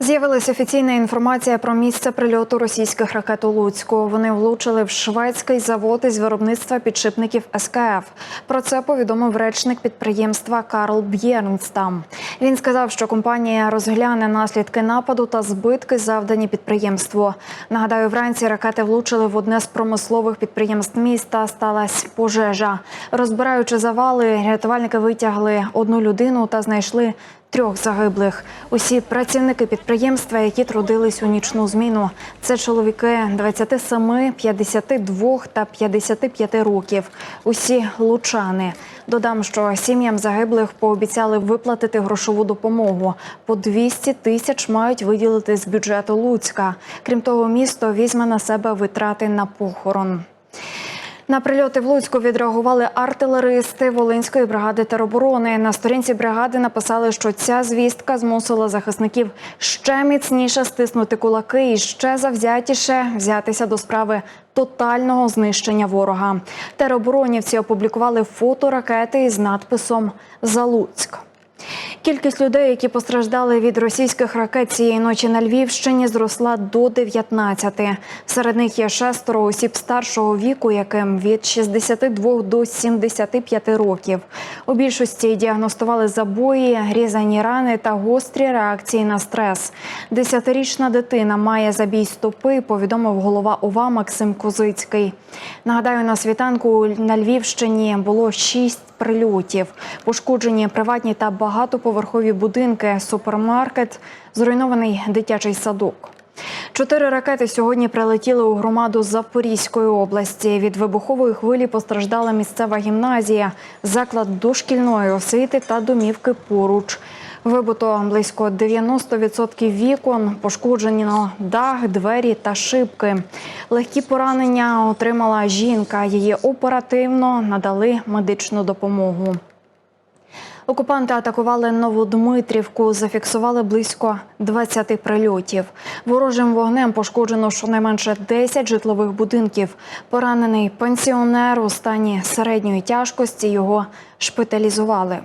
З'явилася офіційна інформація про місце прильоту російських ракет у Луцьку. Вони влучили в шведський завод із виробництва підшипників СКФ. Про це повідомив речник підприємства Карл Б'єрнстам. Він сказав, що компанія розгляне наслідки нападу та збитки, завдані підприємству. Нагадаю, вранці ракети влучили в одне з промислових підприємств міста. Сталася пожежа. Розбираючи завали, рятувальники витягли одну людину та знайшли трьох загиблих. Усі працівники підприємства, які трудились у нічну зміну. Це чоловіки 27, 52 та 55 років. Усі лучани. Додам, що сім'ям загиблих пообіцяли виплатити грошову допомогу. По 200 тисяч мають виділити з бюджету Луцька. Крім того, місто візьме на себе витрати на похорон. На прильоти в Луцьку відреагували артилеристи Волинської бригади тероборони. На сторінці бригади написали, що ця звістка змусила захисників ще міцніше стиснути кулаки і ще завзятіше взятися до справи тотального знищення ворога. Тероборонівці опублікували фото ракети із надписом «За Луцьк». Кількість людей, які постраждали від російських ракет цієї ночі на Львівщині, зросла до 19. Серед них є шестеро осіб старшого віку, яким від 62 до 75 років. У більшості діагностували забої, різані рани та гострі реакції на стрес. Десятирічна дитина має забій стопи, повідомив голова ОВА Максим Козицький. Нагадаю, на світанку на Львівщині було шість прильотів. Пошкоджені приватні та багатоповерхові будинки, супермаркет, зруйнований дитячий садок. Чотири ракети сьогодні прилетіли у громаду Запорізької області. Від вибухової хвилі постраждала місцева гімназія, заклад дошкільної освіти та домівки поруч. Вибито близько 90% вікон, пошкоджено дах, двері та шибки. Легкі поранення отримала жінка. Її оперативно надали медичну допомогу. Окупанти атакували Новодмитрівку, зафіксували близько 20 прильотів. Ворожим вогнем пошкоджено щонайменше 10 житлових будинків. Поранений пенсіонер у стані середньої тяжкості його шпиталізували.